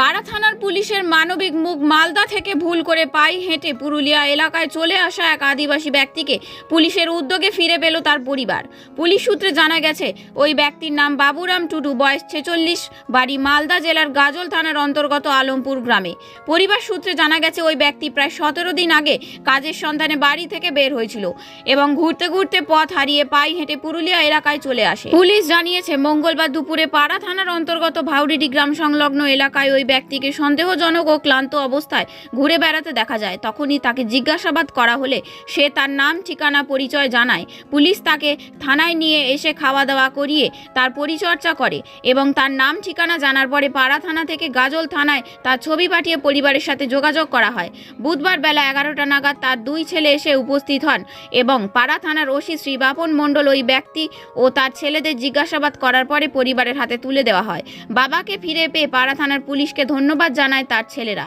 পাড়া থানার পুলিশের মানবিক মুখ মালদা থেকে ভুল করে পাই হেঁটে পুরুলিয়া এলাকায় চলে আসা এক আদিবাসী ব্যক্তিকে পুলিশের উদ্যোগে ফিরে পেল তার পরিবার। পুলিশ সূত্রে জানা গেছে, ওই ব্যক্তির নাম বাবুরাম টুডু, বয়স ছেচল্লিশ, বাড়ি মালদা জেলার গাজল থানার অন্তর্গত আলমপুর গ্রামে। পরিবার সূত্রে জানা গেছে, ওই ব্যক্তি প্রায় সতেরো দিন আগে কাজের সন্ধানে বাড়ি থেকে বের হয়েছিল এবং ঘুরতে ঘুরতে পথ হারিয়ে পাই হেঁটে পুরুলিয়া এলাকায় চলে আসে। পুলিশ জানিয়েছে, মঙ্গলবার দুপুরে পাড়া থানার অন্তর্গত ভাউডিডি গ্রাম সংলগ্ন এলাকায় ওই ব্যক্তিকে সন্দেহজনক ও ক্লান্ত অবস্থায় ঘুরে বেড়াতে দেখা যায়। তখনই তাকে জিজ্ঞাসাবাদ করা হলে সে তার নাম, ঠিকানা, পরিচয় জানায়। পুলিশ তাকে থানায় নিয়ে এসে খাওয়া দাওয়া করিয়ে তার পরিচর্যা করে এবং তার নাম, ঠিকানা জানার পরে পাড়া থানা থেকে গাজল থানায় তার ছবি পাঠিয়ে পরিবারের সাথে যোগাযোগ করা হয়। বুধবার বেলা এগারোটা নাগাদ তার দুই ছেলে এসে উপস্থিত হন এবং পাড়া থানার ওসি শ্রী বাপন মণ্ডল ওই ব্যক্তি ও তার ছেলেদের জিজ্ঞাসাবাদ করার পরে পরিবারের হাতে তুলে দেওয়া হয়। বাবাকে ফিরে পেয়ে পাড়া থানার পুলিশকে ধন্যবাদ জানায় তার ছেলেরা।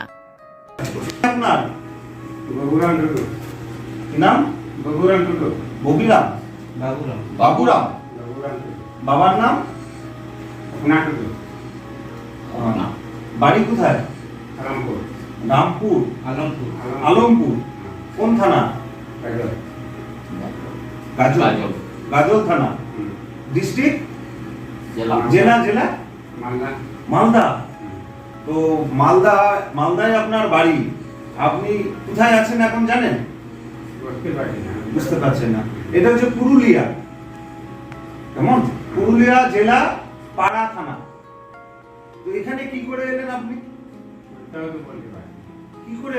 আপনার বগুড়ান টুটু কি নাম? বগুড়ান টুটু ববিরাম। বাবুরাম। বাবুরাম বাবার নাম? না টুটু বাড়ি কোথায়? রামপুর রামপুর। আলমপুর। আলমপুর। কোন থানা? গাজল। গাজল। গাজল। গাজল থানা। ডিস্ট্রিক্ট? জেলা। জেলা জেলা? মালদা। তো মালদা মালদায় আপনার বাড়ি। আপনি কোথায় আছেন এখন জানেন? বুঝতে পারছেন না। এটা হচ্ছে পুরুলিয়া। কেমন? পুরুলিয়া জেলা পাড়া থানা। তো এখানে কি করে এলেন আপনি? কি করে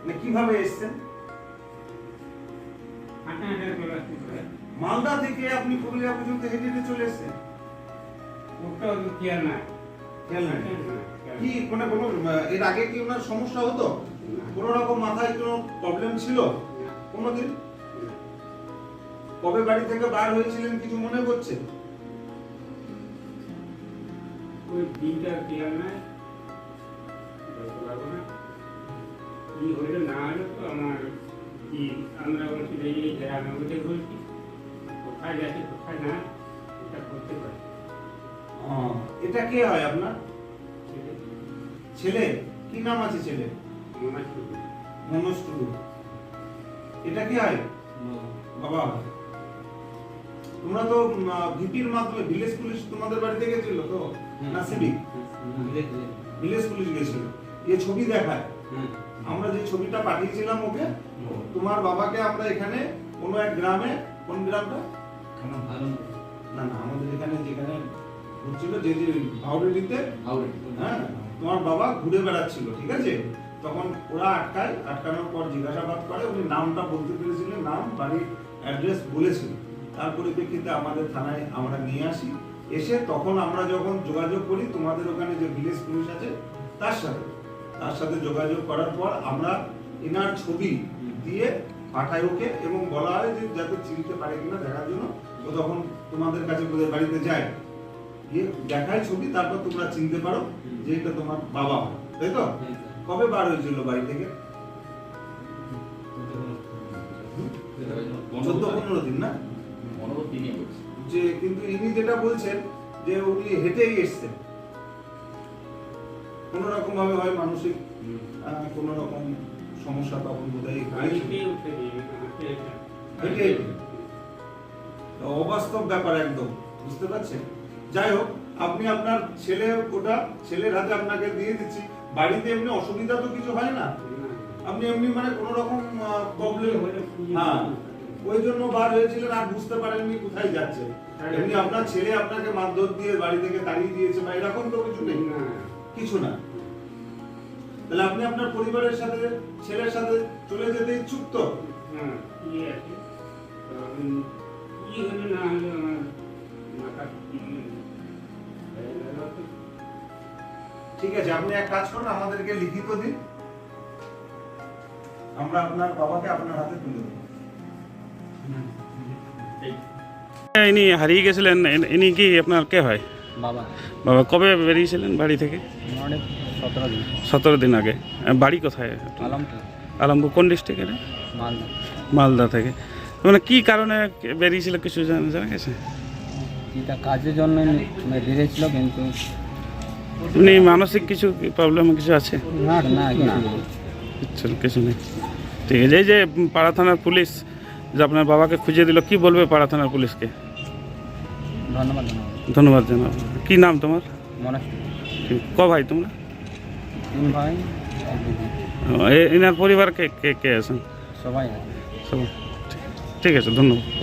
মানে কীভাবে এসেছেন? মালদা থেকে আপনি পুরুলিয়া পর্যন্ত হেঁটে চলে এসেছেন? ওটাও খেয়াল নাই খেয়াল নাই কি মানে কোনো এর আগে কি ওনার সমস্যা হতো কোনো রকম মাথায় কোনো প্রবলেম ছিল কোনোদিন কবে বাড়ি থেকে বার হয়েছিলেন কিছু মনে করছে ওই দিনটা খেয়াল নাই বলতে পারব না কি হইল না হলো তো আমার কি আমরা বলছি যে এই গ্রামে বলছি কোথায় যাচ্ছি কোথায় না এটা করতে পারি এটা কে হয় আপনার? ছেলে। কি নাম আছে ছেলে? মনোজ টুডু এটা কি হয়? বাবা। তোমরা তো ভিপির মাধ্যমে ভিলেজ পুলিশ তোমাদের বাড়িতে গেছিল তো? না সিভিক? ভিলেজ পুলিশ গেছিল। এ ছবি দেখায়। আমরা যে ছবিটা পাঠিয়েছিলাম ওকে তোমার বাবাকে আমরা এখানে কোনো এক গ্রামে কোন গ্রামটা? না না আমাদের এখানে যেখানে হচ্ছিল যে যে ভাউডিতে হ্যাঁ তোমার বাবা ঘুরে বেড়াচ্ছিল ঠিক আছে? তখন ওরা আটকায় আটকানোর পর জিজ্ঞাসাবাদ করে উনি নামটা বলতে পেরেছিলেন নাম বাড়ির অ্যাড্রেস বলেছিল। তার পরিপ্রেক্ষিতে আমাদের থানায় আমরা নিয়ে আসি। এসে তখন আমরা যখন যোগাযোগ করি তোমাদের ওখানে যে ভিলেজ পুলিশ আছে তার সাথে। তার সাথে যোগাযোগ করার পর আমরা এনার ছবি দিয়ে পাঠাই ওকে এবং বলা হয় যে যাতে চিনতে পারে কিনা দেখার জন্য ও তখন তোমাদের কাছে ওদের বাড়িতে যায়। দেখায় ছবি তারপর তোমরা চিনতে পারো যে এটা তোমার বাবা হয় তাই তো? কবে বার হয়েছিল বাড়ি থেকে? চোদ্দ পনেরো দিন না? যে কিন্তু ইনি যেটা বলছেন যে উনি হেঁটেই এসছেন। কোন রকম ভাবে হয় মানসিক কোনো রকম সমস্যা তখন বোধহয় অবাস্তব ব্যাপার একদম বুঝতে পারছেন? যাই হোক আপনি আপনার ছেলে ওটা ছেলের হাতে আপনাকে দিয়ে দিচ্ছি। বাড়িতে এমনি অসুবিধা তো কিছু হয় না? আপনি এমনি মানে কোনো রকম প্রবলেম হ্যাঁ ওই জন্য বার হয়েছিলেন আর বুঝতে পারেননি কোথায় যাচ্ছে। এমনি আপনার ছেলে আপনাকে মারধর দিয়ে বাড়ি থেকে তাড়িয়ে দিয়েছে বা এরকম তো কিছু নেই। কিছু না। তাহলে আপনি আপনার পরিবারের সাথে ছেলের সাথে চলে যেতে ইচ্ছুক তো? হ্যাঁ কি হলো না হলো আমার মাথা ঠিক আছে আপনি এক কাজ করুন আমাদেরকে লিখিত দিন। আমরা আপনার বাবাকে আপনার হাতে তুলে দেবো। ইনি হারিয়ে গেছিলেন ইনি- কি আপনার কে হয়? বাবা। বাবা কবে বেরিয়েছিলেন বাড়ি থেকে? সতেরো দিন। আগে। বাড়ি কোথায়? আলমপুর। আলমপুর কোন ডিস্ট্রিক্টে মালদা। মালদা থেকে। মানে কি কারণে বেরিয়েছিল কিছু জানা জানা গেছে? কাজের জন্য বেরিয়েছিল কিন্তু এমনি মানসিক কিছু প্রবলেম কিছু আছে? না না কিছু নেই। ঠিক আছে এই যে পাড়া থানার পুলিশ যে আপনার বাবাকে খুঁজে দিল কি বলবে পাড়া থানার পুলিশকে? ধন্যবাদ ধন্যবাদ। জানাব। কি নাম তোমার? ক ভাই তোমরা? এনার পরিবার কে কে কে আছেন? সবাই আছে। সব ঠিক- ঠিক আছে ধন্যবাদ।